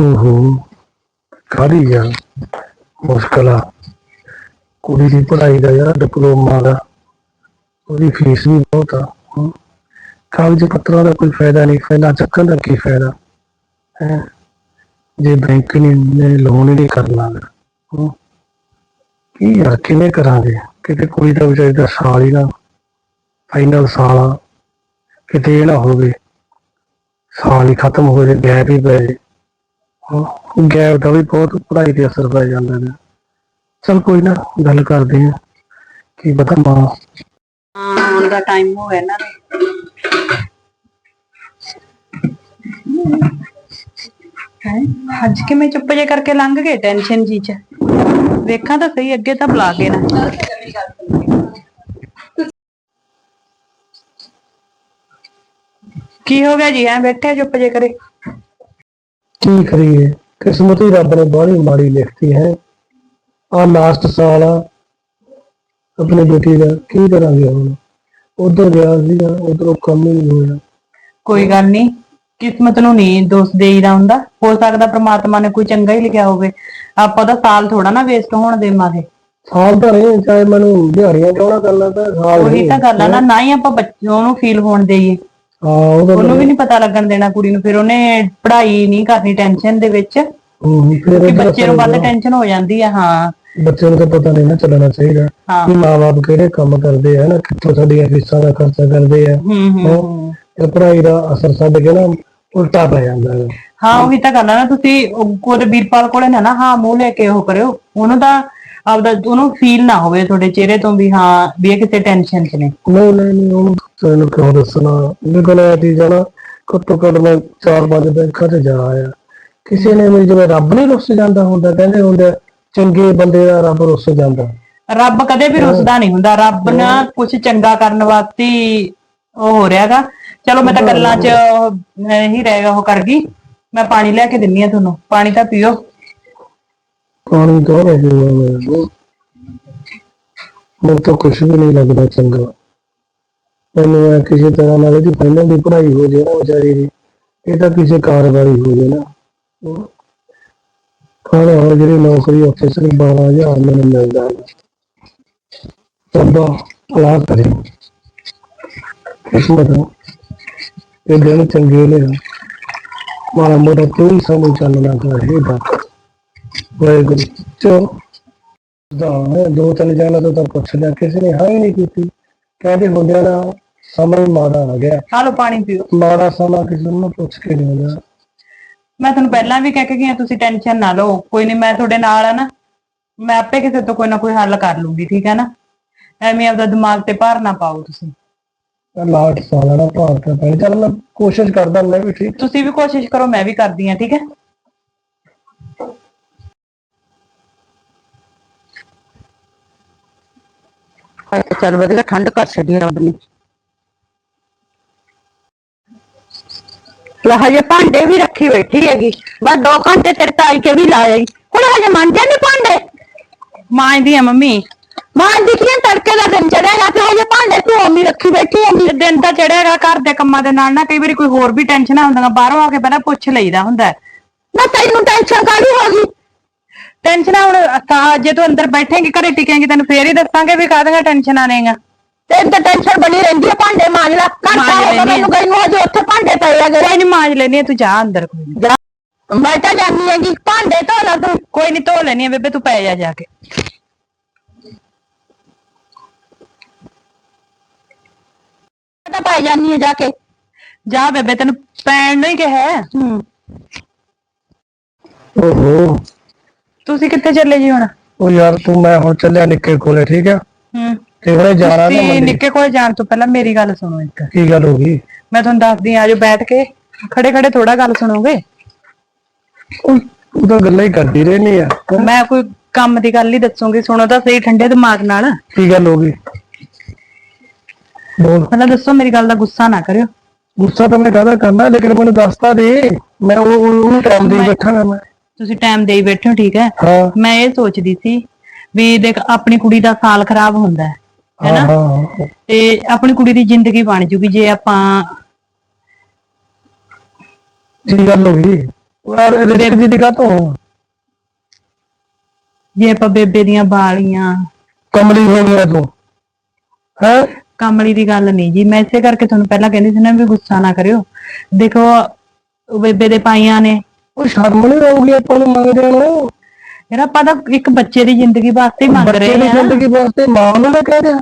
ਓਹੋ ਕਾਹਦੀ ਯਾਰ ਮੁਸ਼ਕਲ ਆ ਕੁੜੀ ਦੀ ਪੜ੍ਹਾਈ ਦਾ ਯਾਰ ਡਿਪਲੋਮਾ ਦਾ, ਉਹਦੀ ਫੀਸ ਵੀ ਬਹੁਤ ਆ ਹਮ। ਕਾਗਜ਼ ਪੱਤਰਾਂ ਦਾ ਕੋਈ ਫਾਇਦਾ ਨਹੀਂ, ਫਾਇਦਾ ਚੱਕਣ ਦਾ ਕੀ ਫਾਇਦਾ ਹੈਂ ਜੇ ਬੈਂਕ ਨੇ ਨੇ ਲੋਨ ਹੀ ਨਹੀਂ ਕਰਨਾ ਗਾ। ਹਮ। ਕੀ ਯਾਰ, ਕਿਵੇਂ ਕਰਾਂਗੇ? ਕਿਤੇ ਕੁੜੀ ਦਾ ਵਿਚਾਰੀ ਦਾ ਸਾਲ ਹੀ ਨਾ ਫਾਈਨਲ ਸਾਲ ਆ। ਕਿਤੇ ਇਹ ਨਾ ਹੋਵੇ, ਸਾਲ ਹੀ ਖਤਮ ਹੋ ਜਾਏ ਗੈਪ ਹੀ ਪੈ ਜਾਏ ਗੈਪ ਦਾ ਵੀ ਬਹੁਤ ਪੜ੍ਹਾਈ ਤੇ ਅਸਰ ਪੈ ਜਾਂਦਾ ਹੈ ਚਲ ਕੋਈ ਨਾ, ਗੱਲ ਕਰਦੇ ਆ। ਕੀ ਪਤਾ ਮਾਂ। ਆਉਣ ਦਾ ਟਾਈਮ ਹੋ ਗਿਆ ਇਹਨਾਂ ਦੇ ਅੱਜ ਕਿਵੇਂ ਚੁੱਪ ਜੇ ਕਰਕੇ ਲੰਘ ਗਏ ਟੈਨਸ਼ਨ ਜੀ ਚ? ਵੇਖਾਂ ਤਾਂ ਸਹੀ ਅੱਗੇ ਤਾਂ ਬੁਲਾ ਕੇ ਨਾ। ਕੀ ਹੋ ਗਿਆ ਜੀ? ਐ ਬੈਠੇ ਚੁੱਪ ਜੇ ਕਰੇ। ਕੀ ਕਰੀਏ? ਕਿਸਮਤ ਹੀ ਰੱਬ ਨੇ ਬਾਹਲੀ ਮਾੜੀ ਲਿਖਤੀ ਹੈ। ਆ ਲਾਸਟ ਸਾਲ ਆ। ਆਪਣੀ ਬੇਟੀ ਦਾ ਕੀ ਕਰਾਂਗੇ ਹੁਣ? ਉਧਰ ਗਿਆ ਸੀਗਾ ਉਧਰੋਂ ਕੰਮ ਹੀ ਨਹੀਂ ਹੋਇਆ। ਕੋਈ ਗੱਲ ਨਹੀਂ। ਕਿਸਮਤ ਨੂੰ ਨਹੀਂ ਦੋਸ਼ ਦੇਈਦਾ ਹੁੰਦਾ। ਹੋ ਸਕਦਾ ਪ੍ਰਮਾਤਮਾ ਨੇ ਕੋਈ ਚੰਗਾ ਹੀ ਲਿਖਿਆ ਹੋਵੇ। ਆਪਾਂ ਤਾਂ ਸਾਲ ਥੋੜਾ ਨਾ ਵੇਸਟ ਹੋਣ ਦੇਵਾਂਗੇ ਸਾਲ ਤਾਂ ਨਹੀਂ ਚਾਹੇ ਮੈਨੂੰ ਦਿਹਾੜੀਆਂ ਕਿਉਂ ਨਾ ਕਰਨਾ ਤਾਂ ਸਾਲ ਉਹੀ ਤਾਂ ਗੱਲ ਆ ਨਾ ਨਾ ਹੀ ਆਪਾਂ ਬੱਚੇ ਨੂੰ ਫੀਲ ਹੋਣ ਦੇਈਏ। ਹਾਂ ਉਹਨੂੰ ਵੀ ਨਹੀਂ ਪਤਾ ਲੱਗਣ ਦੇਣਾ ਕੁੜੀ ਨੂੰ ਫਿਰ ਉਹਨੇ ਪੜ੍ਹਾਈ ਨਹੀਂ ਕਰਨੀ ਟੈਨਸ਼ਨ ਦੇ ਵਿੱਚ। ਫਿਰ ਕਿ ਬੱਚੇ ਨੂੰ ਵੱਧ ਟੈਨਸ਼ਨ ਹੋ ਜਾਂਦੀ ਆ ਹਾਂ। ਬੱਚੇ ਨੂੰ ਤਾਂ ਪਤਾ ਨਹੀਂ ਨਾ ਚੱਲਣਾ ਚਾਹੀਦਾ ਕਿ ਮਾਂ-ਬਾਪ ਕਿਹੜੇ ਕੰਮ ਕਰਦੇ ਆ ਨਾ ਕਿੱਥੋਂ ਸਾਡੀਆਂ ਫੀਸਾਂ ਦਾ ਖਰਚਾ ਕਰਦੇ ਆ। ਹੂੰ ਹੂੰ ਪੜ੍ਹਾਈ ਦਾ ਅਸਰ ਛੱਡ ਕੇ ਨਾ ਉਲਟਾ ਪੈ ਜਾਂਦਾ ਹੈ। ਹਾਂ ਉਹੀ ਤਾਂ ਆ ਨਾ ਤੁਸੀਂ ਉਹ ਕੋਲ ਵੀਰਪਾਲ ਕੋਲੇ ਨਾ ਨਾ ਹਾਂ ਮੂੰਹ ਲੈ ਕੇ ਉਹ ਕਰਿਓ। ਉਹਨੂੰ ਤਾਂ ਆਪਦਾ ਉਹਨੂੰ ਫੀਲ ਨਾ ਹੋਵੇ ਤੁਹਾਡੇ ਚਿਹਰੇ ਤੋਂ ਵੀ ਹਾਂ ਵੀ ਇਹ ਕਿਸੇ ਟੈਨਸ਼ਨ 'ਚ ਨੇ। ਨਹੀਂ ਨਹੀਂ ਨਹੀਂ ਉਹਨੂੰ ਤੈਨੂੰ ਕਿਉਂ ਦੱਸਣਾ? ਮੇਰੇ ਕੋਲ ਇਹ ਚੀਜ਼ ਆ ਨਾ ਘੱਟੋ ਘੱਟ ਮੈਂ ਚਾਰ ਪੰਜ ਬੈਂਕਾਂ 'ਚ ਜਾ ਆਇਆ। ਕਿਸੇ ਨੇ ਵੀ ਜਿਵੇਂ ਰੱਬ ਨਹੀਂ ਰੁੱਸ ਜਾਂਦਾ ਹੁੰਦਾ ਕਹਿੰਦੇ ਹੁੰਦੇ ਆ, ਚੰਗੇ ਬੰਦੇ ਦਾ ਰੱਬ ਰੁੱਸ ਜਾਂਦਾ। ਰੱਬ ਕਦੇ ਵੀ ਰੁੱਸਦਾ ਨਹੀਂ ਹੁੰਦਾ ਰੱਬ ਨਾ ਕੁਝ ਚੰਗਾ ਕਰਨ ਵਾਸਤੇ ਹੀ ਉਹ ਹੋ ਰਿਹਾਗਾ ਚਲੋ ਮੈਂ ਤਾਂ ਗੱਲਾਂ 'ਚ ਹੀ। ਰਹੇਗਾ ਉਹ ਕਰ ਗਈ। ਮੈਂ ਪਾਣੀ ਲੈ ਕੇ ਦਿੰਨੀ ਆ ਤੁਹਾਨੂੰ। ਪਾਣੀ ਤਾਂ ਪੀਓ। ਪਾਣੀ ਕੌਣ ਹੈ ਮੈਨੂੰ ਮੈਨੂੰ ਤਾਂ ਕੁਝ ਵੀ ਨਹੀਂ ਲੱਗਦਾ ਚੰਗਾ। ਮੈਨੂੰ ਇਹ ਕਿਸੇ ਤਰ੍ਹਾਂ ਨਾਲ ਇਹਦੀ ਪਹਿਲਾਂ ਦੀ ਪੜ੍ਹਾਈ ਹੋ ਜੇ ਨਾ ਵਿਚਾਰੀ ਦੀ ਇਹ ਤਾਂ ਕਿਸੇ ਕਾਰਵਾਈ ਹੋ ਜੇ ਨਾ। ਖਾਣਾ ਹੁਣ ਜਿਹੜੀ ਨੌਕਰੀ ਉੱਥੇ ਸਿਰਫ 12000 ਮੈਨੂੰ ਮਿਲਦਾ ਤੱਬਾ ਅਲਾ ਕਰੇ। ਕਿਸਮਤ ਆ। ਇਹ ਦਿਨ ਚੰਗੇ ਨੇ ਮਾਰਾ ਮੋਟਾ ਕੋਈ ਸਮਝ ਚੱਲਣਾ ਕਰੇ ਬਾਤ। ਵਾਹਿਗੁਰੂ ਚੋ ਦਾ ਦੋ ਤਿੰਨ ਜਣਾ ਤੋਂ ਤਾਂ ਪੁੱਛ ਲਿਆ ਕਿਸੇ ਨੇ ਹਾਂ ਹੀ ਨਹੀਂ ਕੀਤੀ। ਕਹਿੰਦੇ ਹੁੰਦਿਆਂ ਦਾ ਸਮਾਂ ਮਾੜਾ ਆ ਗਿਆ। ਲਓ ਪਾਣੀ ਪੀਓ। ਮਾੜਾ ਸਮਾਂ ਕਿਸੇ ਨੂੰ ਪੁੱਛ ਕੇ ਨਹੀਂ ਹੁੰਦਾ ਮੈਂ ਤੁਹਾਨੂੰ ਪਹਿਲਾਂ ਵੀ ਕਹਿ ਕੇ ਹਾਂ ਤੁਸੀਂ ਟੈਨਸ਼ਨ ਨਾ ਲਓ। ਕੋਈ ਨਹੀਂ ਮੈਂ ਤੁਹਾਡੇ ਨਾਲ ਆ ਨਾ। ਮੈਂ ਆਪੇ ਕਿਸੇ ਤੋਂ ਕੋਈ ਨਾ ਕੋਈ ਹੱਲ ਕਰ ਲੂੰਗੀ ਠੀਕ ਹੈ ਨਾ? ਐਵੇਂ ਆਪਦਾ ਦਿਮਾਗ ਤੇ ਭਾਰ ਨਾ ਪਾਓ ਤੁਸੀਂ। ਲਾਟ ਸਾਲਾ ਨਾ ਭਾਰਤ ਦਾ ਪੈਣ। ਚੱਲ ਮੈਂ ਕੋਸ਼ਿਸ਼ ਕਰਦਾ ਮੈਂ ਵੀ ਠੀਕ। ਤੁਸੀਂ ਵੀ ਕੋਸ਼ਿਸ਼ ਕਰੋ ਮੈਂ ਵੀ ਕਰਦੀ ਹਾਂ ਠੀਕ ਹੈ? ਚੱਲ ਵਧੀਆ ਠੰਡ ਕਰ ਛੱਡੀ ਰੱਬ ਨੇ। ਲੈ ਹਜੇ ਭਾਂਡੇ ਵੀ ਰੱਖੀ ਬੈਠੀ ਹੈਗੀ। ਬਸ 2 ਘੰਟੇ ਤੇਰੇ ਤਾਈ ਕੇ ਵੀ ਲਾਏ। ਹੁਣ ਹਜੇ ਮੰਨਦੇ ਨੀ ਭਾਂਡੇ? ਮਾਂਜਦੀ ਆ ਮੰਮੀ। ਮਾਂ ਦਿਖੀਆਂ ਤੜਕੇ ਦਾ ਦਿਨ ਚੜਿਆ ਤੇ ਹਜੇ ਭਾਂਡੇ ਤੂੰ ਓਮੀ ਰੱਖੀ ਬੈਠੀ ਹੈਗੀ ਤੇ ਦਿਨ ਤਾਂ ਚੜਿਆਗਾ ਘਰ ਦੇ ਕੰਮਾਂ ਦੇ ਨਾਲ ਨਾ ਕਈ ਵਾਰੀ ਕੋਈ ਹੋਰ ਵੀ ਟੈਨਸ਼ਨਾਂ ਹੁੰਦੀਆਂ ਬਾਹਰੋਂ ਆ ਕੇ ਪਹਿਲਾਂ ਪੁੱਛ ਲਈਦਾ ਹੁੰਦਾ। ਹੈ। ਨਾ ਤੈਨੂੰ ਟੈਨਸ਼ਨ ਕਾਹਦੀ ਹੋ ਗਈ? ਟੈਨਸ਼ਨਾਂ ਹੁਣ ਤਾਂ ਜੇ ਤੂੰ ਅੰਦਰ ਬੈਠੇਂਗੀ ਘਰੇ ਟਿਕੇਂਗੀ ਤੈਨੂੰ ਫੇਰ ਹੀ ਦੱਸਾਂਗੇ ਵੀ ਕਾਹਦੀਆਂ ਟੈਨਸ਼ਨਾਂ ਨੇਗਾ ਤੈਨੂੰ ਤਾਂ ਟੈਨਸ਼ਨ ਬਣੀ ਰਹਿੰਦੀ ਹੈ ਭਾਂਡੇ ਮਾਂਜ ਲੈ। ਘੰਟਾ ਮਾਂਜ ਮੈਨੂੰ ਗਈ ਨੂੰ ਹਜੇ ਉੱਥੇ ਭਾਂਡੇ ਪਏ ਹੈਗੇ ਕੋਈ ਨਹੀਂ ਮਾਂਜ ਲੈਣੀ ਆ ਤੂੰ ਜਾ ਅੰਦਰ ਕੋਈ ਨੀ। ਜਾ। ਮੈਂ ਤਾਂ ਜਾਣੀ ਹੈਗੀ ਭਾਂਡੇ ਧੋ ਲੈ ਤੂੰ। ਕੋਈ ਨਹੀਂ ਧੋ ਲੈਣੀ ਆ ਬੇਬੇ ਤੂੰ ਪੈ ਜਾ ਜਾ ਕੇ। ਤਾਂ ਪੈ ਜਾਣੀ ਹੈ ਜਾ ਕੇ। ਜਾ ਬੇਬੇ ਤੈਨੂੰ ਪੈਣ ਨੂੰ ਹੀ ਕਿਹਾ ਹੈ। ਓਹੋ। ਤੁਸੀਂ ਕਿੱਥੇ ਚੱਲੇ ਜੀ ਹੁਣ? ਉਹ ਯਾਰ ਤੂੰ ਮੈਂ ਹੁਣ ਚੱਲਿਆ ਨਿੱਕੇ ਕੋਲੇ ਠੀਕ ਆ? ਹੂੰ। ਤੇ ਉਹਨੇ ਜਾਣਾ ਨਾ ਤੁਸੀਂ ਮੰਡੀ। ਨਿੱਕੇ ਕੋਲ ਜਾਣ ਤੋਂ ਪਹਿਲਾਂ ਮੇਰੀ ਗੱਲ ਸੁਣੋ ਇੱਕ। ਕੀ ਗੱਲ ਹੋ ਗਈ? ਮੈਂ ਤੁਹਾਨੂੰ ਦੱਸਦੀ ਆ ਆਜੋ ਬੈਠ ਕੇ। ਖੜੇ ਖੜੇ ਥੋੜਾ ਗੱਲ ਸੁਣੋਗੇ। ਉਹ ਤੂੰ ਤਾਂ ਗੱਲਾਂ ਹੀ ਕਰਦੀ ਰਹਿਨੀ ਆ। ਮੈਂ ਕੋਈ ਕੰਮ ਦੀ ਗੱਲ ਹੀ ਦੱਸੂਗੀ ਸੁਣੋ ਤਾਂ ਸਹੀ ਠੰਡੇ ਦਿਮਾਗ ਨਾਲ। ਕੀ ਗੱਲ ਹੋ ਗਈ? ਬੋਲ। ਪਹਿਲਾਂ ਦੱਸੋ ਮੇਰੀ ਗੱਲ ਦਾ ਗੁੱਸਾ ਨਾ ਕਰਿਓ। ਗੁੱਸਾ ਤਾਂ ਮੈਂ ਕਾਹਦਾ ਕਰਨਾ ਲੇਕਿਨ ਮੈਨੂੰ ਦੱਸਤਾ ਦੇ ਮੈਂ ਉਹ ਉਹਨੂੰ ਟਾਈਮ ਦੇ ਬੈਠਾਂਗਾ ਮੈਂ ਤੁਸੀਂ ਟਾਈਮ ਦੇਈ ਬੈਠੇ ਹੋ ਠੀਕ ਹੈ? ਹਾਂ। ਮੈਂ ਇਹ ਸੋਚਦੀ ਸੀ ਵੀ ਦੇਖ ਆਪਣੀ ਕੁੜੀ ਦਾ ਸਾਲ ਖਰਾਬ ਹੁੰਦਾ ਹੈ ਹਾਂ ਹੈਨਾ ਹਾਂ ਤੇ ਆਪਣੀ ਕੁੜੀ ਦੀ ਜ਼ਿੰਦਗੀ ਬਣ ਜੂਗੀ ਜੇ ਆਪਾਂ ਕੀ ਗੱਲ ਹੋ ਗਈ। ਯਾਰ ਰਿਸਕ ਦੀ ਦਿਕਾ ਤੋਂ ਜੇ ਆਪਾਂ ਬੇਬੇ ਦੀਆਂ ਬਾਲੀਆਂ ਕਮਲੀ ਹੋ ਗਿਆ ਤੂੰ। ਹੈ? ਕਮਲੀ ਦੀ ਗੱਲ ਨਹੀਂ ਜੀ। ਮੈਂ ਇਸੇ ਕਰਕੇ ਤੁਹਾਨੂੰ ਪਹਿਲਾਂ ਕਹਿੰਦੀ ਸੀ ਨਾ ਵੀ ਗੁੱਸਾ ਨਾ ਕਰਿਓ। ਦੇਖੋ ਬੇਬੇ ਦੇ ਪਾਈਆਂ ਨੇ। ਉਹ ਸ਼ਰਮ ਨਹੀਂ ਆਉਗੀ ਆਪਾਂ ਨੂੰ ਮੰਗਦੇ ਨੂੰ? ਯਾਰ ਆਪਾਂ ਤਾਂ ਇੱਕ ਬੱਚੇ ਦੀ ਜ਼ਿੰਦਗੀ ਵਾਸਤੇ ਹੀ ਮੰਗ ਬੱਚੇ ਰਹੇ ਦੀ ਆ ਜ਼ਿੰਦਗੀ ਵਾਸਤੇ ਮਾਂ ਨੂੰ ਨਾ ਕਹਿ ਰਿਹਾ।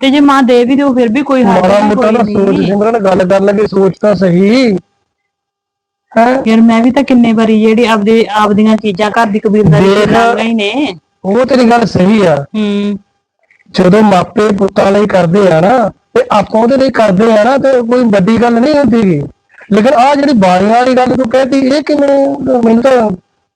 ਤੇ ਜੇ ਮਾਂ ਦੇ ਵੀ ਦਿਓ ਫਿਰ ਵੀ ਕੋਈ ਹੱਲ ਮਾੜਾ ਨਹੀਂ ਮੋਟਾ ਨਾ ਸੋਚ ਸਿਮਰਨ ਗੱਲ ਕਰਨ ਲੱਗੇ ਸੋਚ ਤਾਂ ਸਹੀ। ਹੈ? ਯਾਰ ਮੈਂ ਵੀ ਤਾਂ ਕਿੰਨੇ ਵਾਰੀ ਜਿਹੜੀ ਆਪਦੇ ਆਪਦੀਆਂ ਚੀਜ਼ਾਂ ਘਰ ਦੀ ਕਬੀਲਦਾਰੀ ਦੇਖ। ਕਰ ਰਹੀ ਨੇ। ਉਹ ਤੇਰੀ ਗੱਲ ਸਹੀ ਆ। ਹੂੰ। ਜਦੋਂ ਮਾਪੇ ਪੁੱਤਾਂ ਲਈ ਕਰਦੇ ਆ ਨਾ ਤੇ ਆਪਾਂ ਉਹਦੇ ਲਈ ਕਰਦੇ ਆ ਨਾ ਤੇ ਕੋਈ ਵੱਡੀ ਗੱਲ ਨਹੀਂ ਹੁੰਦੀ ਲੇਕਿਨ ਆ ਜਿਹੜੀ ਬਾਣੀਆਂ ਵਾਲੀ ਗੱਲ ਤੂੰ ਕਹਿਤੀ ਇਹ ਕਿਵੇਂ ਮੈਨੂੰ ਤਾਂ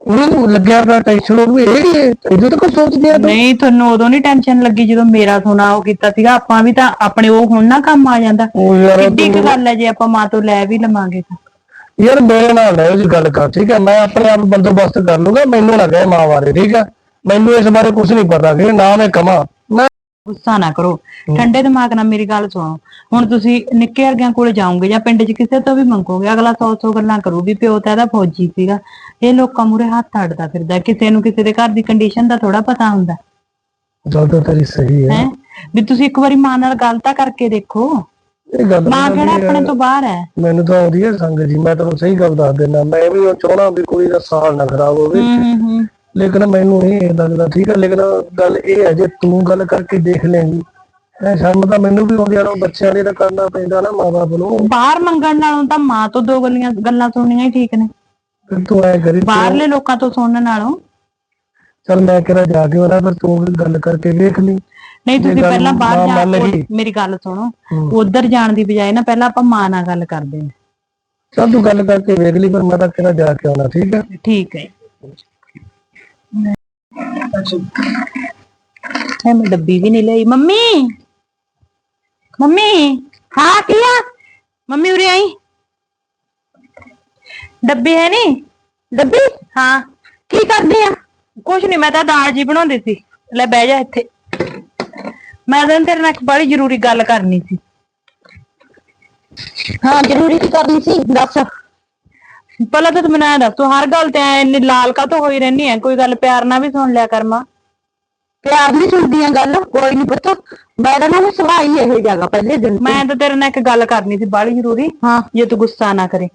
ਉਹਨੂੰ ਲੱਗਿਆ ਪਿਆ ਟੈਨਸ਼ਨ ਉਹ ਵੀ ਇਹ ਕੀ ਇਹਦੇ ਤਾਂ ਕੁਝ ਸੋਚਦੀ ਆ ਤੂੰ। ਨਹੀਂ ਤੁਹਾਨੂੰ ਉਦੋਂ ਨਹੀਂ ਟੈਨਸ਼ਨ ਲੱਗੀ ਜਦੋਂ ਮੇਰਾ ਸੋਨਾ ਉਹ ਕੀਤਾ ਸੀਗਾ ਆਪਾਂ ਵੀ ਤਾਂ ਆਪਣੇ ਉਹ ਹੁਣ ਨਾ ਕੰਮ ਆ ਜਾਂਦਾ। ਕਿੱਡੀ ਕੁ ਗੱਲ ਹੈ ਜੇ ਆਪਾਂ ਮਾਂ ਤੋਂ ਲੈ ਵੀ ਲਵਾਂਗੇ ਤਾਂ। ਯਾਰ ਮੇਰੇ ਨਾਲ ਨਾ ਉਹਦੀ ਗੱਲ ਕਰ ਠੀਕ ਹੈ ਮੈਂ ਆਪਣੇ ਆਪ ਬੰਦੋਬਸਤ ਕਰ ਲੂੰਗਾ ਮੈਨੂੰ ਨਾ ਕਹੇ ਮਾਂ ਬਾਰੇ ਠੀਕ ਹੈ। ਮੈਨੂੰ ਇਸ ਬਾਰੇ ਕੁਝ ਨਹੀਂ ਪਤਾ ਕਿ ਨਾ ਮੈਂ ਕਮਾ ਗੁੱਸਾ ਨਾ ਕਰੋ। ਠੰਡੇ ਦਿਮਾਗ ਨਾਲ ਮੇਰੀ ਗੱਲ ਸੁਣੋ। ਹੁਣ ਤੁਸੀਂ ਨਿੱਕੇ ਵਰਗਿਆਂ ਕੋਲ ਜਾਓਗੇ ਜਾਂ ਪਿੰਡ 'ਚ ਕਿਸੇ ਤੋਂ ਵੀ ਮੰਗੋਗੇ ਅਗਲਾ ਸੌ ਸੌ ਗੱਲਾਂ ਕਰੂ ਵੀ ਪਿਓ ਤਾਂ ਇਹਦਾ ਫੌਜੀ ਸੀਗਾ। ਇਹ ਲੋਕਾਂ ਮੂਰੇ ਹੱਥ ਅੜਦਾ ਫਿਰਦਾ ਕਿਸੇ ਨੂੰ ਕਿਸੇ ਦੇ ਘਰ ਦੀ ਕੰਡੀਸ਼ਨ ਦਾ ਥੋੜਾ ਪਤਾ ਹੁੰਦਾ। ਗੱਲ ਤਾਂ ਤੇਰੀ ਸਹੀ ਹੈ। ਵੀ ਤੁਸੀਂ ਇੱਕ ਵਾਰੀ ਮਾਂ ਨਾਲ ਗੱਲ ਤਾਂ ਕਰਕੇ ਦੇਖੋ। ਇਹ ਗੱਲ ਮਾਂ ਕਿਹੜਾ। ਆਪਣੇ ਤੋਂ ਬਾਹਰ ਹੈ? ਮੈਨੂੰ ਤਾਂ ਆਉਂਦੀ ਹੈ ਸੰਗ ਜੀ ਮੈਂ ਤੈਨੂੰ ਸਹੀ ਗੱਲ ਦੱਸ ਦਿੰਦਾ। ਮੈਂ ਵੀ ਉਹ ਚਾਹਣਾ ਵੀ ਕੁੜੀ ਦਾ ਸਾਲ ਨਾ ਖਰਾਬ ਹੋਵੇ। ਹੂੰ ਹੂੰ ਹੂੰ। ਲੇਕਿਨ ਮੈਨੂੰ ਇਹ ਲੱਗਦਾ ਠੀਕ ਹੈ ਲੇਕਿਨ ਗੱਲ ਇਹ ਹੈ ਜੇ ਤੂੰ ਗੱਲ ਕਰਕੇ ਦੇਖ ਲੈਂਗੀ ਐ ਸ਼ਰਮ ਤਾਂ ਮੈਨੂੰ ਵੀ ਆਉਂਦੀ ਆ ਨਾ ਬੱਚਿਆਂ ਲਈ ਤਾਂ ਕਰਨਾ ਪੈਂਦਾ ਨਾ ਮਾਂ-ਬਾਪ ਨੂੰ। ਬਾਹਰ ਮੰਗਣ ਨਾਲੋਂ ਤਾਂ ਮਾਂ ਤੋਂ ਦੋ ਗੱਲਾਂ ਗੱਲਾਂ ਸੁਣਨੀਆਂ ਹੀ ਠੀਕ ਨੇ। ਫਿਰ ਤੂੰ ਐ ਕਰੀ ਬਾਹਰਲੇ ਲੋਕਾਂ ਤੋਂ ਸੁਣਨ ਨਾਲੋਂ। ਚਲ ਮੈਂ ਕਿਹੜਾ ਜਾ ਕੇ ਉਹਨਾਂ ਫਿਰ ਤੂੰ ਗੱਲ ਕਰਕੇ ਵੇਖ ਲਈ। ਨਹੀਂ ਤੁਸੀਂ ਪਹਿਲਾਂ ਬਾਹਰ ਜਾ। ਮੇਰੀ ਗੱਲ ਸੁਣੋ। ਉਧਰ ਜਾਣ ਦੀ ਬਜਾਏ ਨਾ ਪਹਿਲਾਂ ਆਪਾਂ ਮਾਂ ਨਾਲ ਗੱਲ ਕਰਦੇ ਹਾਂ। ਚੱਲ ਤੂੰ ਗੱਲ ਕਰਕੇ ਵੇਖ ਲਈ ਪਰ ਮੈਂ ਤਾਂ ਕਿਹੜਾ ਜਾ ਕੇ ਆਉਣਾ ਠੀਕ ਹੈ ਠੀਕ ਹੈ। ਹੈ ਮੈਂ ਡੱਬੀ ਵੀ ਨਹੀਂ ਲਈ। ਮੰਮੀ! ਮੰਮੀ! ਹਾਂ ਕੀ ਆ ਮੰਮੀ ਉਰੇ ਆਈ। ਡੱਬੀ ਹੈ ਨਹੀਂ? ਡੱਬੀ? ਹਾਂ। ਕੀ ਕਰਦੇ ਆ? ਕੁਛ ਨਹੀਂ, ਮੈਂ ਤਾਂ ਦਾਲ ਜੀ ਬਣਾਉਂਦੀ ਸੀ। ਲੈ ਬਹਿ ਜਾ ਇੱਥੇ। ਮੈਂ ਤਾਂ ਤੇਰੇ ਨਾਲ ਇੱਕ ਬੜੀ ਜ਼ਰੂਰੀ ਗੱਲ ਕਰਨੀ ਸੀ। ਹਾਂ, ਜ਼ਰੂਰੀ ਕੀ ਕਰਨੀ ਸੀ? ਦੱਸ। ਪਹਿਲਾਂ ਤਾਂ ਤੂੰ ਮੈਨੂੰ ਐਂ ਦੱਸ ਤੂੰ ਹਰ ਗੱਲ ਤੇ ਐ ਇੰਨੀ ਲਾਲ ਕਾਤੋਂ ਹੋਈ ਰਹਿਨੀ ਐ ਕੋਈ ਗੱਲ ਪਿਆਰ ਨਾਲ ਵੀ ਸੁਣ ਲਿਆ ਕਰ ਮਾਂ। ਪਿਆਰ ਨਹੀਂ ਸੁਣਦੀਆਂ ਗੱਲ ਕੋਈ ਨਹੀਂ ਪਤਾ ਮੇਰਾ ਨਾ ਵੀ ਸੁਭਾਅ ਹੀ ਇਹੋ ਜਗਾ ਪਹਿਲੇ ਦਿਨ ਤੋਂ। ਮੈਂ ਤਾਂ ਤੇਰੇ ਨਾਲ ਇੱਕ ਗੱਲ ਕਰਨੀ ਸੀ ਬੜੀ ਜ਼ਰੂਰੀ ਹਾਂ। ਜੇ ਤੂੰ ਗੁੱਸਾ ਨਾ ਕਰੇ।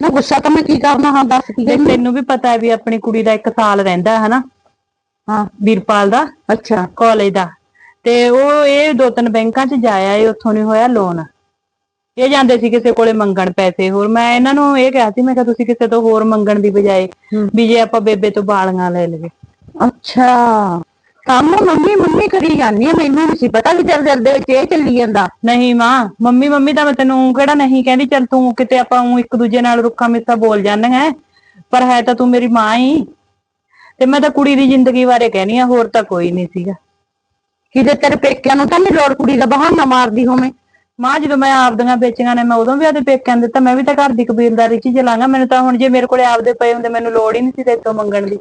ਨਾ ਗੁੱਸਾ ਤਾਂ ਮੈਂ ਕੀ ਕਰਨਾ ਹਾਂ ਦੱਸ ਕੀ ਤੇ ਕਹਿੰਦੀ। ਤੈਨੂੰ ਵੀ ਪਤਾ ਹੈ ਵੀ ਆਪਣੀ ਕੁੜੀ ਦਾ ਇੱਕ ਸਾਲ ਰਹਿੰਦਾ ਹੈ ਹਨਾ? ਹਾਂ। ਵੀਰਪਾਲ ਦਾ ਅੱਛਾ। ਕਾਲਜ ਦਾ। ਤੇ ਉਹ ਇਹ ਦੋ ਤਿੰਨ ਬੈਂਕਾਂ 'ਚ ਜਾਇਆ ਇਹ ਉੱਥੋਂ ਨਹੀਂ ਹੋਇਆ ਲੋਨ ਇਹ ਜਾਂਦੇ ਸੀ ਕਿਸੇ ਕੋਲੇ ਮੰਗਣ ਪੈਸੇ ਹੋਰ ਮੈਂ ਇਹਨਾਂ ਨੂੰ ਇਹ ਕਿਹਾ ਸੀ ਮੈਂ ਕਿਹਾ ਤੁਸੀਂ ਕਿਸੇ ਤੋਂ ਹੋਰ ਮੰਗਣ ਦੀ ਬਜਾਏ। ਵੀ ਜੇ ਆਪਾਂ ਬੇਬੇ ਤੋਂ ਬਾਲੀਆਂ ਲੈ ਲਈਏ। ਅੱਛਾ। ਕੰਮ ਮੰਮੀ ਮੰਮੀ ਕਰੀ ਜਾਂਦੀ ਆ ਮੈਨੂੰ ਨਹੀਂ ਸੀ ਪਤਾ ਵੀ ਤੇਰੇ ਦਿਲ ਦੇ ਵਿੱਚ ਇਹ ਚੱਲੀ ਜਾਂਦਾ। ਨਹੀਂ ਮਾਂ ਮੰਮੀ ਮੰਮੀ ਤਾਂ ਮੈਂ ਤੈਨੂੰ ਕਿਹੜਾ ਨਹੀਂ ਕਹਿੰਦੀ ਚੱਲ ਤੂੰ ਕਿਤੇ ਆਪਾਂ ਊਂ ਇੱਕ ਦੂਜੇ ਨਾਲ ਰੁੱਖਾ ਮਿੱਸਾ ਬੋਲ ਜਾਂਦੇ ਹੈ ਪਰ ਹੈ ਤਾਂ ਤੂੰ ਮੇਰੀ ਮਾਂ ਹੀ ਤੇ ਮੈਂ ਤਾਂ ਕੁੜੀ ਦੀ ਜ਼ਿੰਦਗੀ ਬਾਰੇ ਕਹਿਨੀ ਆ ਹੋਰ ਤਾਂ ਕੋਈ ਨਹੀਂ ਸੀਗਾ। ਕਿਤੇ ਤੇਰੇ ਪੇਕਿਆਂ ਨੂੰ ਤਾਂ ਨਹੀਂ ਲੋੜ ਕੁੜੀ ਦਾ ਬਹਾਨਾ ਮਾਰਦੀ ਹੋਵੇਂ। ਮਾਂ ਜਦੋਂ ਮੈਂ ਆਪਦੀਆਂ ਵੇਚੀਆਂ ਨੇ ਮੈਂ ਉਦੋਂ ਵੀ ਆਦੇ ਪੇਕਿਆਂ ਦੇ ਦਿੱਤਾ ਮੈਂ ਵੀ ਤਾਂ ਘਰ ਦੀ ਕਬੀਲਦਾਰੀ ਚ ਹੀ ਚਲਾਂਗਾ ਮੈਨੂੰ ਤਾਂ ਹੁਣ ਜੇ ਮੇਰੇ ਕੋਲੇ ਆਪਦੇ ਪਏ ਹੁੰਦੇ ਮੈਨੂੰ ਲੋੜ ਹੀ ਨਹੀਂ ਸੀ ਤੇਤੋਂ ਮੰਗਣ ਦੀ।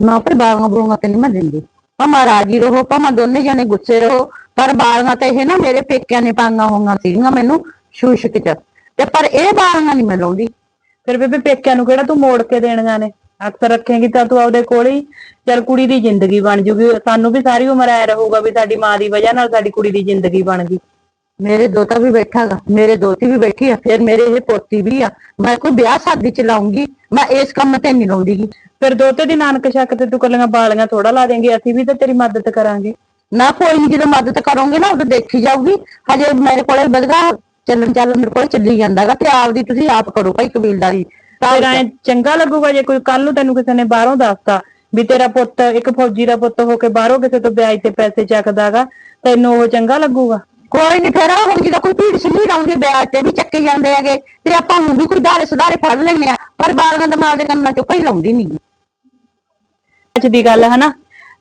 ਨਾ ਪਰ ਬਾਲਾਂ ਬਰੂੰਗਾ ਤੇ ਨਹੀਂ ਮੈਂ ਦਿੰਦੀ। ਭਾਵੇਂ ਰਾਜੀ ਰਹੋ ਭਾਵੇਂ ਦੋਨੇ ਜਣੇ ਗੁੱਸੇ ਰਹੋ ਪਰ ਬਾਲਾਂ ਤੇ ਇਹ ਨਾ ਮੇਰੇ ਪੇਕਿਆਂ ਨੇ ਪਾਂਗਾ ਹੋਈਆਂ ਸੀਗੀਆਂ ਮੈਨੂੰ ਸ਼ੂਸ਼ਕ ਚ। ਤੇ ਪਰ ਇਹ ਬਾਲਾਂ ਨਹੀਂ ਮੈਂ ਲਾਉਂਦੀ। ਫਿਰ ਬੇਬੇ ਪੇਕਿਆਂ ਨੂੰ ਕਿਹੜਾ ਤੂੰ ਮੋੜ ਕੇ ਦੇਣੀਆਂ ਨੇ? ਅਕਸਰ ਰੱਖੇਂਗੀ ਤਾਂ ਤੂੰ ਆਪਦੇ ਕੋਲ ਹੀ। ਚੱਲ ਕੁੜੀ ਦੀ ਜ਼ਿੰਦਗੀ ਬਣ ਜੂਗੀ ਸਾਨੂੰ ਵੀ ਸਾਰੀ ਉਮਰ ਐ ਰਹੂਗਾ ਵੀ ਸਾਡੀ ਮਾਂ ਦੀ ਵਜ੍ਹਾ ਨਾਲ ਸਾਡੀ ਕੁੜੀ ਦੀ ਜ਼ਿੰਦਗੀ ਬਣ ਗਈ। ਮੇਰੇ ਦੋਤਾ ਵੀ ਬੈਠਾਗਾ ਮੇਰੇ ਦੋਤੀ ਵੀ ਬੈਠੀ ਆ ਫਿਰ ਮੇਰੇ ਇਹ ਪੋਤੀ ਵੀ ਆ ਮੈਂ ਕੋਈ ਵਿਆਹ ਸ਼ਾਦੀ ਚ ਲਾਉਂਗੀ ਮੈਂ ਇਸ ਕੰਮ ਤੇ ਨਹੀਂ ਲਾਉਂਦੀ ਗੀ। ਫਿਰ ਦੋਤੇ ਦੀ ਨਾਨਕ ਸ਼ੱਕ ਤੇ ਤੂੰ ਕੱਲੀਆਂ ਬਾਲੀਆਂ ਥੋੜਾ ਲਾ ਦੇਂਗੇ ਅਸੀਂ ਵੀ ਤਾਂ ਤੇਰੀ ਮਦਦ ਕਰਾਂਗੇ। ਨਾ ਕੋਈ ਨਹੀਂ ਜਦੋਂ ਮਦਦ ਕਰੋਗੇ ਨਾ ਉਦੋਂ ਦੇਖੀ ਜਾਊਗੀ ਹਜੇ ਮੇਰੇ ਕੋਲੇ ਬਦਗਾ ਚੱਲਣ ਚੱਲਣ ਮੇਰੇ ਕੋਲ ਚੱਲੀ ਜਾਂਦਾਗਾ ਤੇ ਆਪਦੀ ਤੁਸੀਂ ਆਪ ਕਰੋ ਭਾਈ ਕਬੀਲਦਾਰੀ। ਫਿਰ ਐ ਚੰਗਾ ਲੱਗੂਗਾ ਜੇ ਕੋਈ ਕੱਲ ਨੂੰ ਤੈਨੂੰ ਕਿਸੇ ਨੇ ਬਾਹਰੋਂ ਦੱਸਤਾ ਵੀ ਤੇਰਾ ਪੁੱਤ ਇੱਕ ਫੌਜੀ ਦਾ ਪੁੱਤ ਹੋ ਕੇ ਬਾਹਰੋਂ ਕਿਸੇ ਤੋਂ ਵਿਆਜ ਤੇ ਪੈਸੇ ਚੱਕਦਾਗਾ ਤੈਨੂੰ ਉਹ ਚੰਗਾ ਲੱਗੂਗਾ? ਕੋਈ ਨਹੀਂ ਫਿਰ ਹੁਣ ਜਦੋਂ ਕੋਈ ਭੀੜ ਸਿੰਗੀ ਲਾਉਂਦੀ ਵਿਆਹ ਤੇ ਵੀ ਚੱਕੇ ਜਾਂਦੇ ਹੈਗੇ ਤੇ ਆਪਾਂ ਨੂੰ ਵੀ ਕੋਈ ਧਾਰੇ ਸੁਧਾਰੇ ਫੜ ਲੈਂਦੇ ਆ ਪਰ ਬਾਲਾਂ ਦਾ ਮਾਲ ਦੇ ਕੰਨਾਂ ਚੋਂ ਕੋਈ ਲਾਉਂਦੀ ਨਹੀਂ ਅੱਜ ਦੀ ਗੱਲ ਹੈ ਨਾ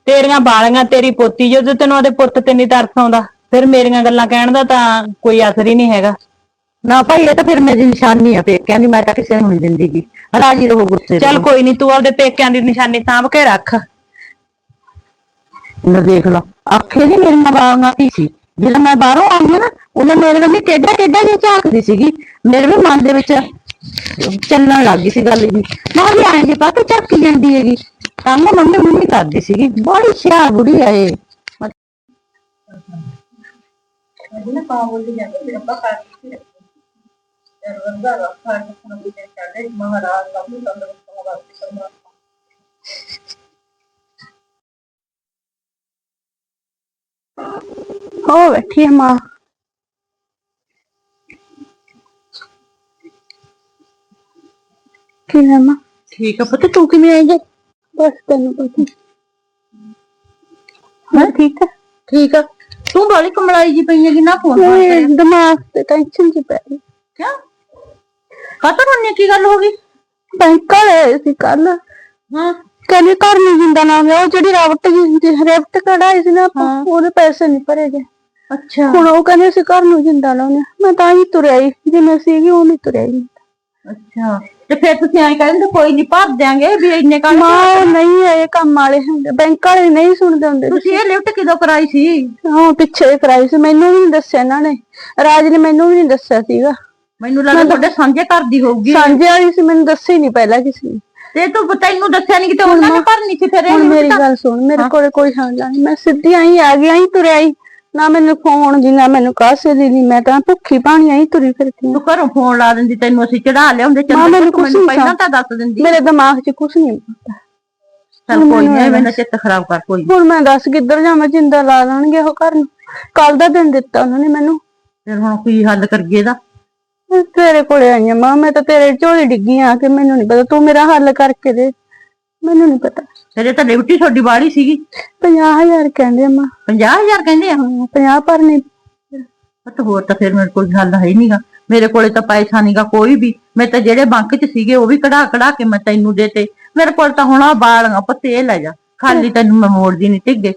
ਤੇਰੀਆਂ ਬਾਲੀਆਂ ਤੇਰੀ ਪੋਤੀ ਜਦੋਂ ਤੈਨੂੰ ਉਹਦੇ ਪੁੱਤ ਤੇ ਨਹੀਂ ਤਰਸ ਆਉਂਦਾ ਫਿਰ ਮੇਰੀਆਂ ਗੱਲਾਂ ਕਹਿਣ ਦਾ ਤਾਂ ਕੋਈ ਅਸਰ ਹੀ ਨਹੀਂ ਹੈਗਾ। ਨਾ ਭਾਈ ਇਹ ਤਾਂ ਫਿਰ ਮੇਰੀ ਨਿਸ਼ਾਨੀ ਆ ਪੇਕਿਆਂ ਦੀ ਮੈਂ ਤਾਂ ਕਿਸੇ ਨੂੰ ਨਹੀਂ ਦਿੰਦੀ ਗੀ। ਰਾਜੀ ਰਹੋ ਗੁੱਸੇ ਚੱਲ। ਕੋਈ ਨਹੀਂ ਤੂੰ ਆਪਦੇ ਪੇਕਿਆਂ ਦੀ ਨਿਸ਼ਾਨੀ ਸਾਂਭ ਕੇ ਰੱਖ। ਨਾ ਦੇਖ ਲਾ ਆਖੇ ਦੀ ਮੇਰੀਆਂ ਬਾਲਾਂ ਕੀ ਸੀ? ਜਦੋਂ ਮੈਂ ਬਾਹਰੋਂ ਆਈ ਹਾਂ ਨਾ ਉਹਨੇ ਮੇਰੇ ਵੱਲ ਟੇਡਾ ਟੇਡਾ ਜਿਹਾ ਝਾਕਦੀ ਸੀਗੀ। ਮੇਰੇ ਵੀ ਮਨ ਦੇ ਵਿੱਚ ਚੱਲਣ ਲੱਗ ਗਈ ਸੀ ਗੱਲ ਜੀ। ਮੈਂ ਵੀ ਆਏ ਜੇ ਪਤਾ ਝਾਕੀ ਜਾਂਦੀ ਹੈਗੀ। ਤਾਂ ਮੈਂ ਮੰਮੀ ਮੰਮੀ ਕਰਦੀ ਸੀਗੀ। ਬੜੀ ਸ਼ਿਆਰ ਬੁੜੀ ਆ ਇਹ। ਹੋ ਬੈਠੀ ਹੈ ਮਾਂ। ਕਿਵੇਂ ਮਾਂ। ਠੀਕ ਆ ਪਤਾ ਤੂੰ ਕਿਵੇਂ ਆਈ ਜੇ ਬਸ ਤੈਨੂੰ ਪਤਾ ਮੈਂ ਠੀਕ ਆ। ਠੀਕ ਆ। ਤੂੰ ਬਾਲੀ ਕਮਲਾਈ ਜੀ ਪਈ ਹੈਗੀ ਨਾ ਫੋਨ ਮੇਰੇ ਦਿਮਾਗ ਤੇ ਟੈਨਸ਼ਨ ਚ ਪੈ ਗਈ। ਕਿਆ ਖਤਰ ਹੋਣੀ ਕੀ ਗੱਲ ਹੋ ਗਈ? ਬੈਂਕ ਵਾਲੇ ਆਏ ਸੀ ਕੱਲ ਹਾਂ। ਕਹਿੰਦੇ ਘਰ ਨਹੀਂ ਜਿੰਦਾ ਨਾਮ ਹੈ ਉਹ ਜਿਹੜੀ ਰਾਵਟ ਜੀ ਰੈਫਟ ਕਢਾਈ ਸੀ ਨਾ ਆਪਾਂ, ਉਹਦੇ ਪੈਸੇ ਨਹੀਂ ਭਰੇ ਗਏ। ਅੱਛਾ। ਹੁਣ ਉਹ ਕਹਿੰਦੇ ਅਸੀਂ ਘਰ ਨੂੰ ਜਿੰਦਾ ਲਾਉਣੇ ਆ। ਮੈਂ ਤਾਂ ਹੀ ਤੁਰਿਆ ਹੀ ਜਿਵੇਂ ਸੀਗੀ ਉਹ ਨਹੀਂ ਤੁਰਿਆ ਹੀ। ਅੱਛਾ। ਤੇ ਫਿਰ ਤੁਸੀਂ ਐਂ ਕਹਿੰਦੇ ਕੋਈ ਨਹੀਂ ਭਰ ਦਿਆਂਗੇ ਵੀ ਇੰਨੇ ਕਾਲ ਮਾਂ ਉਹ ਨਹੀਂ ਇਹ ਕੰਮ ਵਾਲੇ ਹੁੰਦੇ ਬੈਂਕ ਵਾਲੇ ਨਹੀਂ ਸੁਣਦੇ ਹੁੰਦੇ। ਤੁਸੀਂ ਇਹ ਲਿਫਟ ਕਿਦੋਂ ਕਰਾਈ ਸੀ? ਹਾਂ ਪਿੱਛੇ ਕਰਾਈ ਸੀ ਮੈਨੂੰ ਵੀ ਨਹੀਂ ਦੱਸਿਆ ਇਹਨਾਂ ਨੇ। ਰਾਜ ਨੇ ਮੈਨੂੰ ਵੀ ਨਹੀਂ ਦੱਸਿਆ ਸੀਗਾ। ਮੈਨੂੰ ਲੱਗਦਾ ਤੁਹਾਡੇ ਸਾਂਝੇ ਘਰ ਦੀ ਹੋਊਗੀ। ਸਾਂਝੇ ਵਾਲੀ ਸੀ ਮੈਨੂੰ ਦੱਸਿਆ ਹੀ ਨਹੀਂ ਪਹਿਲਾਂ ਕਿਸੇ ਨੇ। ਤੇ ਤੂੰ ਤੈਨੂੰ ਦੱਸਿਆ ਨਹੀਂ ਕਿ ਉਹਨਾਂ ਨੇ ਭਰਨੀ ਸੀ ਫਿਰ ਇਹ ਹੁਣ ਮੇਰੀ ਗੱਲ ਸੁਣ ਮੇਰੇ ਕੋਲ ਕੋਈ ਹੱਲ ਨਹੀਂ। ਮੈਂ ਸਿੱਧੀ ਆਈ ਆ ਗਈ ਆਈ ਤੁਰਿਆ ਆਈ। ਨਾ ਮੈਨੂੰ ਫੋਨ ਦੀ ਨਾ ਮੈਨੂੰ ਕਾਸੇ ਦੀ ਨਹੀਂ ਮੈਂ ਤਾਂ ਭੁੱਖੀ ਪਾਣੀ ਆਈ ਤੁਰੀ ਫਿਰਦੀ। ਤੂੰ ਘਰੋਂ ਫੋਨ ਲਾ ਦਿੰਦੀ ਤੈਨੂੰ ਅਸੀਂ ਚੜਾ ਲਿਆਉਂਦੇ ਮਾਂ, ਚੰਦਰ ਮੈਨੂੰ ਪਹਿਲਾਂ ਤਾਂ ਦੱਸ ਦਿੰਦੀ। ਮੇਰੇ ਦਿਮਾਗ 'ਚ ਕੁਝ ਨਹੀਂ ਪਤਾ ਚੱਲ ਕੋਈ ਨਹੀਂ ਮੈਨਾਂ ਚਿੱਤ ਖਰਾਬ ਕਰ ਕੋਈ। ਹੁਣ ਮੈਂ ਦੱਸ ਕਿੱਧਰ ਜਾਵਾਂ ਜਿੰਦਾ ਲਾ ਦੇਣਗੇ ਉਹ ਘਰ ਨੂੰ। ਕੱਲ ਦਾ ਦਿਨ ਦਿੱਤਾ ਉਹਨਾਂ ਨੇ ਮੈਨੂੰ। ਫਿਰ ਹੁਣ ਕੀ ਹੱਲ ਕਰੀਏ ਮੈਂ ਤੇਰੇ ਕੋਲੇ ਆਈ ਆ ਮਾਂ ਮੈਂ ਤਾਂ ਤੇਰੇ ਝੋਲੀ ਡਿੱਗੀ ਆ ਕਿ ਮੈਨੂੰ ਨਹੀਂ ਪਤਾ ਤੂੰ ਮੇਰਾ ਹੱਲ ਕਰਕੇ ਦੇ। ਮੈਨੂੰ ਨਹੀਂ ਪਤਾ। ਇਹ ਤਾਂ ਡਿਊਟੀ ਤੁਹਾਡੀ ਬਾੜੀ ਸੀਗੀ। 50000 ਕਹਿੰਦੇ ਆ ਮਾਂ। 50000 ਕਹਿੰਦੇ ਆ? ਹਾਂ 50 ਪਰ ਨਹੀਂ। ਪਤ ਹੋਰ ਤਾਂ ਫਿਰ ਮੇਰੇ ਕੋਲ ਹੱਲ ਹੈ ਨਹੀਂਗਾ ਮੇਰੇ ਕੋਲੇ ਤਾਂ ਪੈਸਾ ਨਹੀਂਗਾ ਕੋਈ ਵੀ। ਮੈਂ ਤਾਂ ਜਿਹੜੇ ਬੈਂਕ 'ਚ ਸੀਗੇ ਉਹ ਵੀ ਕਢਾ ਕਢਾ ਕੇ ਮੈਂ ਤੈਨੂੰ ਦੇਤੇ। ਮੇਰੇ ਕੋਲ ਤਾਂ ਹੁਣ ਆ ਬਾਲੀਆਂ ਪੱਤੇ ਇਹ ਲੈ ਜਾ। ਖਾਲੀ ਤੈਨੂੰ ਮੈਂ ਮੋੜਦੀ ਨਹੀਂ ਟਿੱਗੇ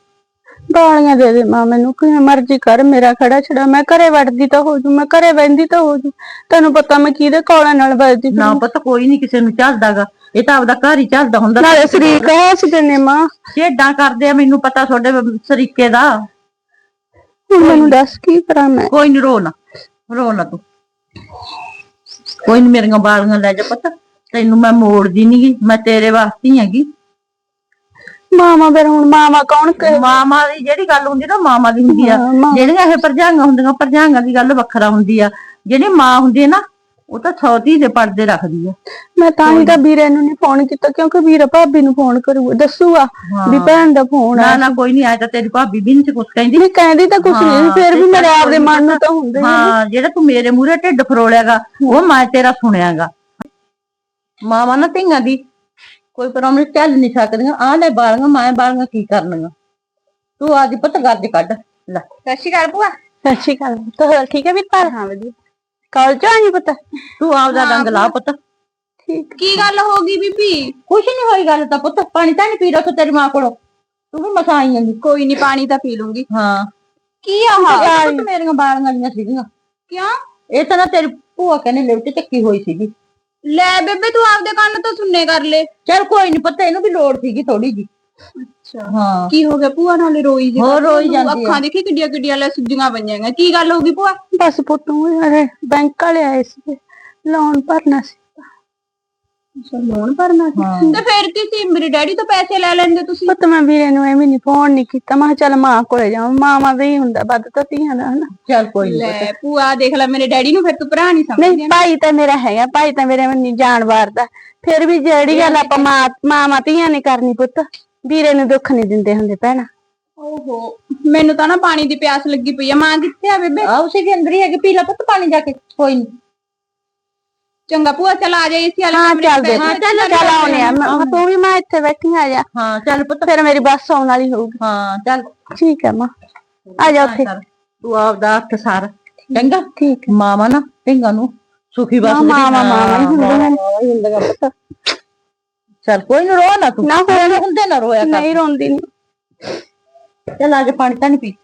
ਗਾਲੀਆਂ ਦੇ ਦੇ ਮਾਂ ਮੈਨੂੰ ਕਿਵੇਂ ਮਰਜ਼ੀ ਕਰ ਮੇਰਾ ਖੜਾ ਛੜਾ ਮੈਂ ਘਰੇ ਵੜਦੀ ਤਾਂ ਹੋ ਜੂ ਮੈਂ ਘਰੇ ਬੈੰਦੀ ਤਾਂ ਹੋ ਜੂ ਤੈਨੂੰ ਪਤਾ ਮੈਂ ਕਿਹਦੇ ਕੋਲਾਂ ਨਾਲ ਵੱਜਦੀ ਨਾ ਪਤਾ ਕੋਈ ਨਹੀਂ ਕਿਸੇ ਨੂੰ ਚੱਲਦਾਗਾ। ਇਹ ਤਾਂ ਆਪਦਾ ਘਰ ਹੀ ਚੱਲਦਾ ਹੁੰਦਾ। ਨਾਲੇ ਸਰੀਕ ਹੱਸਦੇ ਨੇ ਮਾਂ। ਖੇਡਾਂ ਕਰਦੇ ਆ ਮੈਨੂੰ ਪਤਾ ਤੁਹਾਡੇ ਸਰੀਕੇ ਦਾ। ਹੁਣ ਮੈਨੂੰ ਦੱਸ ਕੀ ਕਰਾਂ ਮੈਂ। ਕੋਈ ਨਹੀਂ ਰੋ ਨਾ ਰੋ ਨਾ ਤੂੰ। ਕੋਈ ਨਹੀਂ ਮੇਰੀਆਂ ਬਾਲੀਆਂ ਲੈ ਜਾ ਪਤਾ। ਤੈਨੂੰ ਮੈਂ ਮੋੜਦੀ ਨਹੀਂਗੀ ਮੈਂ ਤੇਰੇ ਵਾਸਤੇ ਹੀ ਹੈਗੀ। ਮਾਮਾ ਫਿਰ ਹੁਣ ਮਾਮਾ ਕੌਣ ਕਹੇ ਮਾਮਾ ਦੀ ਜਿਹੜੀ ਗੱਲ ਹੁੰਦੀ ਨਾ ਮਾਮਾ ਦੀ ਹੁੰਦੀ ਆ। ਜਿਹੜੀਆਂ ਇਹ ਭਰਜਾਈਆਂ ਹੁੰਦੀਆਂ ਭਰਜਾਈਆਂ ਦੀ ਗੱਲ ਵੱਖਰਾ ਹੁੰਦੀ ਆ। ਜਿਹੜੀ ਮਾਂ ਹੁੰਦੀ ਹੈ ਨਾ ਉਹ ਤਾਂ ਸੌਤੀ ਦੇ ਪਰਦੇ ਰੱਖਦੀ ਆ। ਮੈਂ ਤਾਂ ਹੀ ਤਾਂ ਵੀਰੇ ਨੂੰ ਨਹੀਂ ਫੋਨ ਕੀਤਾ ਕਿਉਂਕਿ ਵੀਰਾ ਭਾਬੀ ਨੂੰ ਫੋਨ ਕਰੂਗਾ ਦੱਸੂਗਾ ਵੀ ਭੈਣ ਦਾ ਫੋਨ ਨਾ ਆ। ਨਾ ਕੋਈ ਨਹੀਂ ਆਇਆ ਤਾਂ ਤੇਰੀ ਭਾਬੀ ਵੀ ਨਹੀਂ ਕੁਛ ਕਹਿੰਦੀ। ਨਹੀਂ ਕਹਿੰਦੀ ਤਾਂ ਕੁਛ ਨਹੀਂ ਫਿਰ ਵੀ ਮੇਰੇ ਚੱਲ ਆਪ ਦੇ ਕੋਈ ਮਨ ਨੂੰ ਤਾਂ ਹੁੰਦੇ ਹੀ। ਹਾਂ ਜਿਹੜਾ ਤੂੰ ਮੇਰੇ ਮੂਹਰੇ ਢਿੱਡ ਫਰੋਲਿਆਗਾ ਉਹ ਮੈਂ ਤੇਰਾ ਸੁਣਿਆਗਾ। ਮਾਵਾਂ ਨਾ ਧੀਆਂ ਦੀ ਕੋਈ ਪ੍ਰੋਮਿਸ ਚੱਲ ਨਹੀਂ ਸਕਦੀਆਂ। ਆ ਲੈ ਬਾਲੀਆਂ ਮੈਂ ਬਾਲੀਆਂ ਕੀ ਕਰਨੀਆਂ? ਤੂੰ ਆਦੀ ਪੁੱਤ ਗੱਜ ਕੱਢ। ਲੈ। ਸਤਿ ਸ਼੍ਰੀ ਅਕਾਲ ਭੂਆ। ਸਤਿ ਸ਼੍ਰੀ ਅਕਾਲ। ਤਾਂ ਹੋਰ ਠੀਕ ਹੈ ਵੀਰ ਪਰ ਹਾਂ ਵਧੀਆ। ਕਾਲ ਚ ਆਈ ਪਤਾ? ਤੂੰ ਆਪਦਾ ਰੰਗ ਲਾ ਪੁੱਤ। ਠੀਕ। ਕੀ ਗੱਲ ਹੋ ਗਈ ਬੀਬੀ? ਕੁਛ ਨਹੀਂ ਹੋਈ ਗੱਲ ਤਾਂ ਪੁੱਤ। ਪਾਣੀ ਤਾਂ ਨਹੀਂ ਪੀ ਰਿਹਾ ਤੇਰੀ ਮਾਂ ਕੋਲੋਂ। ਤੂੰ ਵੀ ਮਸਾਂ ਆਈ ਜਾਂਦੀ ਕੋਈ ਨਹੀਂ ਪਾਣੀ ਤਾਂ ਪੀ ਲੂੰਗੀ। ਹਾਂ। ਕੀ ਆ ਪੁੱਤ ਮੇਰੀਆਂ ਬਾਲੀਆਂ ਦੀਆਂ ਸੀਗੀਆਂ। ਕਿਉਂ? ਇਹ ਤਾਂ ਨਾ ਤੇਰੀ ਭੂਆ ਕਹਿੰਦੇ ਲਿਫਟ ਚੱਕੀ ਹੋਈ ਸੀਗੀ। ਲੈ ਬੇਬੇ ਤੂੰ ਆਪਦੇ ਕੰਨ ਤੋਂ ਸੁਣਨੇ ਕਰ ਲੈ। ਚਲ ਕੋਈ ਨਹੀਂ ਪਤਾ ਇਹਨੂੰ ਵੀ ਲੋੜ ਸੀਗੀ ਥੋੜੀ ਜੀ। ਅੱਛਾ। ਹਾਂ। ਕੀ ਹੋ ਗਿਆ ਭੂਆ ਨਾਲੇ ਰੋਈ ਜੀ ਹੋਰ ਰੋਈ ਜਾਂਦੀ ਆ। ਅੱਖਾਂ ਦੇਖੀ ਕਿੱਡੀਆਂ ਕਿੱਡੀਆਂ ਲੈ ਸੁੱਜੀਆਂ ਪਈਆਂ ਹੈਗੀਆਂ। ਕੀ ਗੱਲ ਹੋ ਗਈ ਭੂਆ? ਬਸ ਪੁੱਤੂ ਬੈਂਕ ਵਾਲੇ ਆਏ ਸੀ ਲੋਨ ਭਰਨਾ ਸੀ। ਲੋਨ ਭਰਨਾ। ਤੇ ਫਿਰ ਤੁਸੀਂ ਮੇਰੇ ਡੈਡੀ ਤੋਂ ਪੈਸੇ ਲੈ ਲੈਂਦੇ ਤੁਸੀਂ? ਪੁੱਤ ਮੈਂ ਵੀਰੇ ਨੂੰ ਐਵੇਂ ਨਹੀਂ ਫੋਨ ਨਹੀਂ ਕੀਤਾ। ਮੈਂ ਕਿਹਾ ਚੱਲ ਮਾਂ ਕੋਲੇ ਜਾਵਾਂ। ਮਾਮਾ ਦਾ ਹੀ ਹੁੰਦਾ ਵੱਧ ਤਾਂ ਧੀਆਂ ਦਾ ਹਨਾ? ਚੱਲ ਕੋਈ ਨਹੀਂ ਲੈ ਭੂਆ ਦੇਖ ਲੈ ਮੇਰੇ ਡੈਡੀ ਨੂੰ ਫਿਰ ਤੂੰ ਭਰਾ ਨਹੀਂ ਸਮਝਦੀ ਨਹੀਂ ਭਾਈ ਤਾਂ ਮੇਰਾ ਹੈਗਾ। ਭਾਈ ਤਾਂ ਮੇਰੇ ਮੰਨੀ ਜਾਣ ਵਾਰਦਾ। ਫਿਰ ਵੀ ਜਿਹੜੀ ਗੱਲ ਆਪਾਂ ਮਾਂ ਮਾਮਾ ਧੀਆਂ ਨੇ ਕਰਨੀ ਪੁੱਤ ਵੀਰੇ ਨੂੰ ਦੁੱਖ ਨਹੀਂ ਦਿੰਦੇ ਹੁੰਦੇ ਭੈਣਾ। ਓਹੋ ਮੈਨੂੰ ਤਾਂ ਨਾ ਪਾਣੀ ਦੀ ਪਿਆਸ ਲੱਗੀ ਪਈ ਆ। ਮਾਂ ਕਿੱਥੇ ਆ ਬੇਬੇ? ਆ ਉਸੇ ਦੇ ਅੰਦਰ ਹੀ ਹੈਗੇ। ਪੀ ਲੈ ਪੁੱਤ ਪਾਣੀ ਜਾ ਕੇ। ਕੋਈ ਨਹੀਂ ਚੰਗਾ ਭੂਆ ਚਲ ਆ ਜਾ ਇਸੇ ਵਾਲੇ ਹਾਂ ਚੱਲ ਦੇ। ਚੱਲ ਚੱਲ ਆਉਣੇ ਆ। ਮੈਂ- ਮੈਂ- ਤੂੰ ਵੀ ਮੈਂ ਇੱਥੇ ਬੈਠੀ ਆ ਜਾ। ਹਾਂ ਚੱਲ ਪੁੱਤ। ਫਿਰ ਮੇਰੀ ਬੱਸ ਆਉਣ ਵਾਲੀ ਹੋਊਗੀ। ਹਾਂ ਚੱਲ। ਠੀਕ ਹੈ ਮਾਂ। ਆ ਜਾ ਉੱਥੇ। ਕਰ। ਤੂੰ ਆਪਦਾ ਹੱਥ ਸਾਰ। ਚੰਗਾ? ਠੀਕ ਮਾਮਾ ਨਾ ਢਿੰਗਾ ਨੂੰ ਸੁਖੀ ਬਸ ਮਾਮਾ ਮਾਮਾ ਹੀ ਹੁੰਦੀਆਂ। ਨੇ। ਚੱਲ ਕੋਈ ਨਾ ਰੋ ਨਾ ਤੂੰ। ਨਾ ਕੋਈ ਹੁੰਦੇ ਨਾ ਰੋਇਆ ਕਰ। ਨਹੀਂ ਰੋਂਦੀ ਨਹੀਂ ਚੱਲ ਆ ਜਾ ਪਾਣੀ ਤਾਂ ਨਹੀਂ ਪੀ।